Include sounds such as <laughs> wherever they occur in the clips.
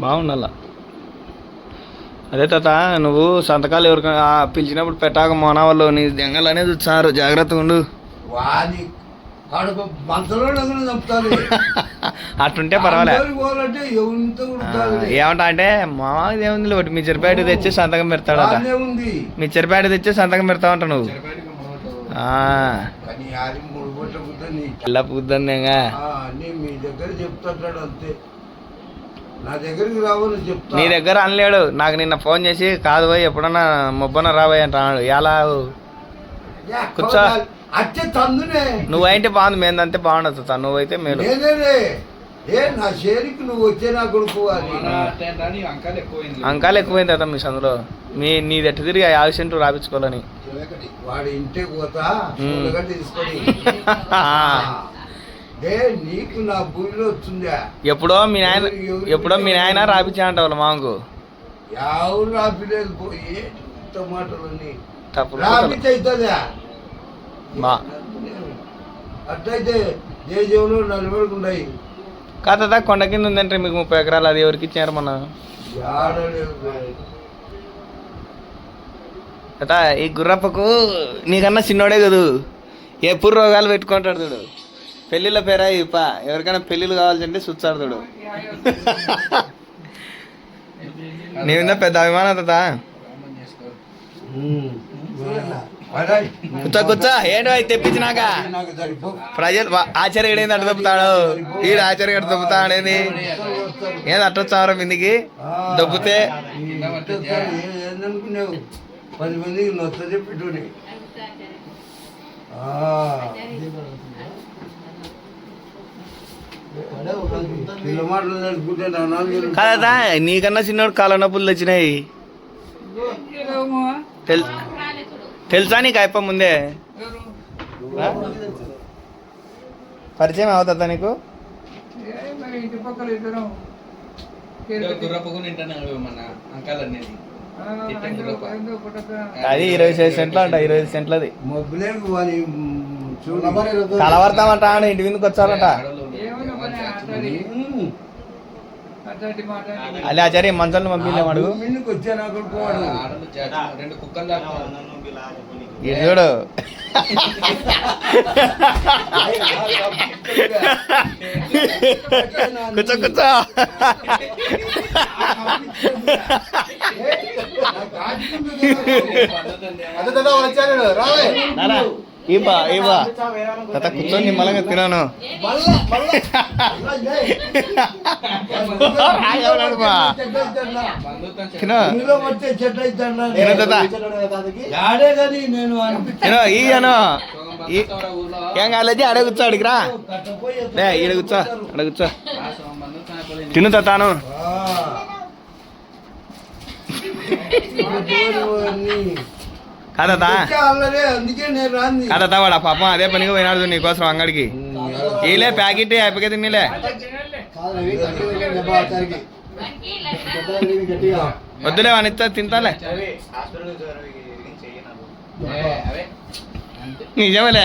బాగుండాల. అదే తాత నువ్వు సంతకాలు ఎవరికైనా ఆ, పిలిచినప్పుడు పెట్టాక మొన వాళ్ళు నీ దెంగలు అనేది వచ్చారు జాగ్రత్తగా ఉండు. వాడి వాడు మంతలో చంపుతారు <laughs> అట్లుంటే పర్వాలే. అందరికి పోవాలంటే ఎవరితో ఆ, కొడుతారు ఏమంటా అంటే మా ఏముంది ఒకటి మీ చెరిపేట తెచ్చి సంతకం బాగానే ఉంది. మీ చెరిపేట తెచ్చి సంతకం పెడతావంట నువ్వు. ఆ, కానీ అది మూడు పూట్ల బుద్ధ నీ ఎలా పుద్దందేగా ఆ, నీ మీ దగ్గర చెప్తాడు అంతే. నా దగ్గరికి రావని చెప్తా. నీ దగ్గర అనలేడు. నాకు నిన్న ఫోన్ చేసి కాదు పోయి ఎప్పుడన్నా మొబ్బన రాబోయ్ అంటున్నాడు ఎలా? యా, కూర్చో. అచ్చే తందునే. నువ్వైతే బాగుంది మేందంతే బాగుండదు తాత నువ్వైతే మేలు. నేనే ఏ నా షేరికి నువ్వు వచ్చే నా కొడుకు అని అంకాలు ఎక్కువైంది. తాత మీ సందులో. మీ నీ దట్టు తిరిగి ఆ యాభై సెంట్లు రాపించుకోవాలని. వాడి ఇంటికి పోతా తీసుకొని. <laughs> నీకు నా భూమిలో వచ్చిందా ఎప్పుడో మీ నాయన ఎప్పుడో మీ నాయన రాపించా అంట వాళ్ళ మామకు ఎవరు రాపిలేదు పోయి ఇంత మాటలని? తప్పుడు రాపితే అవుతుందా బా అట్లయితే దేశంలో నలుగురికి ఉన్నాయి. కాదా కొండ కింద ఉందంటే మీకు ముప్పై ఎకరాలు అది ఎవరికి ఇచ్చారు ఆడలేదు తాత ఈ గుర్రప్పకు నీకన్నా చిన్నోడే కదూ. ఎప్పుడు రోగాలు పెట్టుకుంటాడు చూడు. పెళ్ళిళ్ళ పేరా ఇప్ప. ఎవరికైనా పెళ్ళిళ్ళు కావాల్సింటే చూస్తాడు చూడు నీ మీద పెద్ద అభిమానం తాత కూర్చో కూర్చో. ఏంటో అవి తెప్పించినాక? ప్రజలు ఆచార్యుడు ఏంది అట్ట దొబ్బుతాడు? ఈడు ఆచార్యుడు దొబ్బుతాడు ఏంది ఏంది అట్ట వచ్చావరా మీదికి దొబ్బితే? పది మందికి నొత్త చెప్పేటోని పిల్ల మాటలు నడుపుకుంటే నాన్న కాదా నీకన్నా చిన్నోడు కాళ్ళ నొప్పులు వచ్చినాయి తెల్ తెలుసా నీకు అయిపో ముందే? పరిచయం అవుతుందా నీకు? అది ఇరవై ఐదు సెంట్లు అంట ఇరవై ఐదు సెంట్లది. కలవడతామంట ఇంటి మీదకి వచ్చారంట అలా ఆచార్య మంచాలను పంపించాం అడుగు. చూడు. కూర్చో కూర్చో. నానా, ఇవ్వా ఇవ్వా. తాత కూర్చొని నిమ్మలంగా తినాను. మళ్ళా, మళ్ళా, మళ్ళా, ఏయ్. రాగవలాడు బా. తినో. ఇందులో వచ్చే చెట్టు అయిద్దన్నా. తినో తాత. ఆడే కానీ నేను అనిపించాను తినో ఇయ్యను ఈ- ఏం కాలేదు అడే కూర్చో అడిగి రా. ఈడ కూర్చో అడ కూర్చో. తిను తాను <laughs> కాదా కాదా వాడు? పాపం అదే పనిగా పోయినాడు నీకోసం అంగడికి. ఈలే ప్యాకెట్ అయిపోయి తిన్నలే. వద్దులే ఇస్తా తింటాలే. నిజమేలే.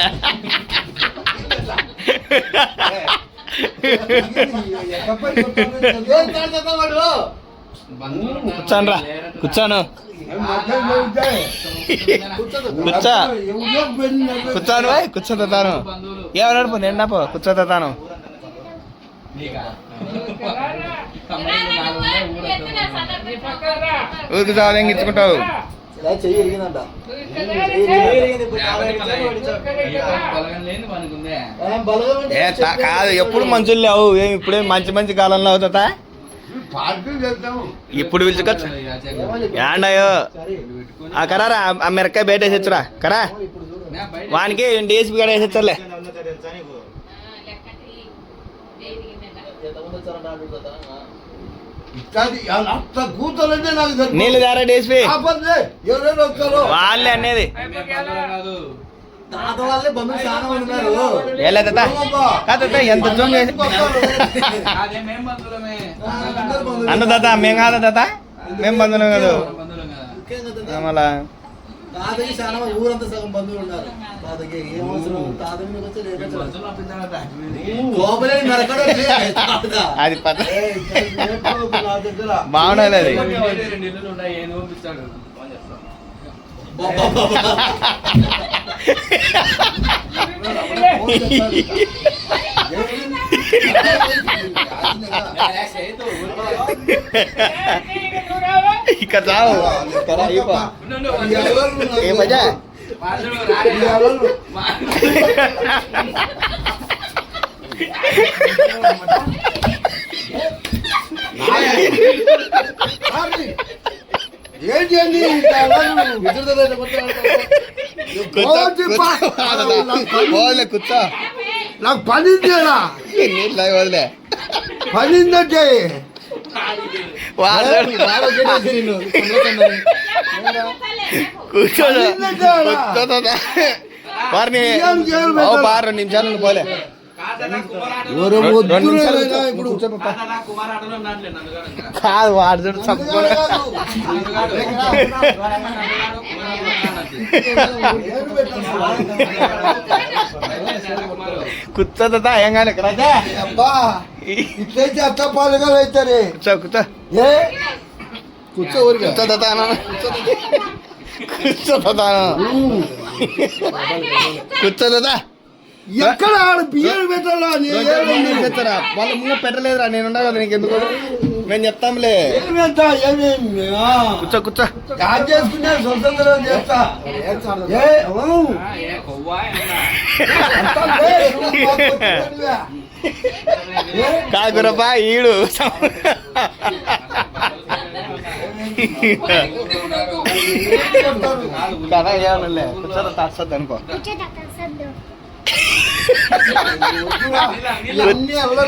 కూర్చోను. రా కూర్చోను కూర్చో. కూర్చోను. బాయ్ కూర్చో తాను ఏమన్నాడు పో నేను పో కూర్చో తాను ఊరికి చాలు ఎంగించుకుంటావు కాదు ఎప్పుడు మంచులు లేవు. ఏం ఇప్పుడే మంచి మంచి కాలంలో అవుతుందా ఇప్పుడు పిలుచుకోవచ్చు ఏండయో ఆ కరారా ఆ మిరకాయ బయట వేసొచ్చురా కరా. వానికి డిఎస్పీ గడ వేసొచ్చర్లే. నీళ్ళు దారా డిఎస్పీ వాళ్ళే అనేది తాత వాళ్ళే బంధువులు చాలా మంది ఉన్నారు. ఎలా తాత. ఏమబ్బా? తాత తాత, ఎంత అన్న తాత మేం కాదా తాత. మేం బంధువులం కాదు. మళ్ళా తాతకి చాలా మంది ఊరంతా సగం బంధువులు ఉన్నారు. తాతకి ఏం అవసరం? తాత. అది పద. బాగుండాలి అది. రెండు ఉన్నాయి ఏం పంపిస్తాడు. ఇక్కడ చావు ఇక్కడ అయిపో. ఏ మజా ఈ అలలు. ఏంటి అండి ఈ అలలు? విసురుతుంది ఎట్లా కొట్టాడు? పోతే పా- నాకు పని- వదిలే కూర్చో నాకు పని ఉందేనా? నీళ్ళు వదిలే పనిందంటే వాడు బాగా కొట్టేసి నిన్ను. తొందరగా కూర్చో పనిందంటే అలా. కూర్చోదా వారిని ఏం చేయాలి ఓ పెట్టాలి? బాగా రెండు నిమిషాలు ఉండి పోలే కాదు వాడు చూడు చప్పుకొని నన్ను కాదు. ఏడు పెట్టాలి. కూర్చోదా ఏం కానీ ఇక్కడ? అబ్బా ఇట్లయితే అత్త పాలుగాలు అవుతారే? కూర్చో కూర్చో. ఏ? కూర్చో ఊరికే. కూర్చోదా కూర్చోదా కూర్చోదా ఎక్కడ ఆడ బియ్యం ఏడు చెప్తారా వాళ్ళ ముందు పెట్టలేదురా నేను ఉన్నా కదా నీకు ఎందుకు? మేము చెప్తాంలే. కూర్చో కూర్చో. యాడ్ చేసుకునే స్వతంత్రం చేస్తా? కాకురబ్బా ఈడు. కదా ఏమనలే కూర్చోదా తచ్చద్దు అనుకో.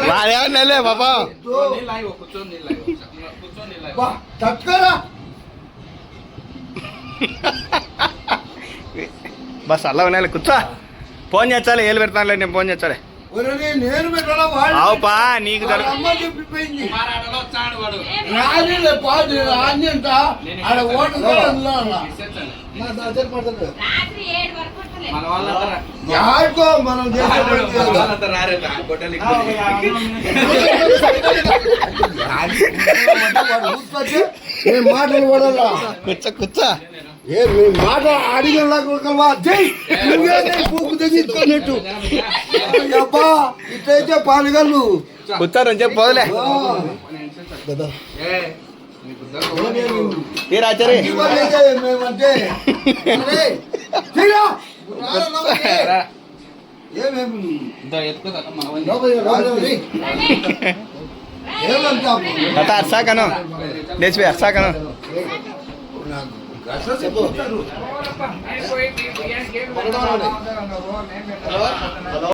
వాడేమన్నాలే పాపా బస్ అలా ఉన్నాయి కూర్చో. ఫోన్ చేస్తాలే ఏళ్ళు పెడతానులే నేను ఫోన్ చేస్తాలే. అవుపా నీకు మాటలు పడాలా కూర్చో కూర్చో ఏ మీ మాట అడిగేలాగా జై పూకు అబ్బా ఇట్లయితే పాలుగల్లు. కూర్చోరని చెప్పి పోదులే. తీరాచరి మేమంటే. ఏమంటా చెప్పు.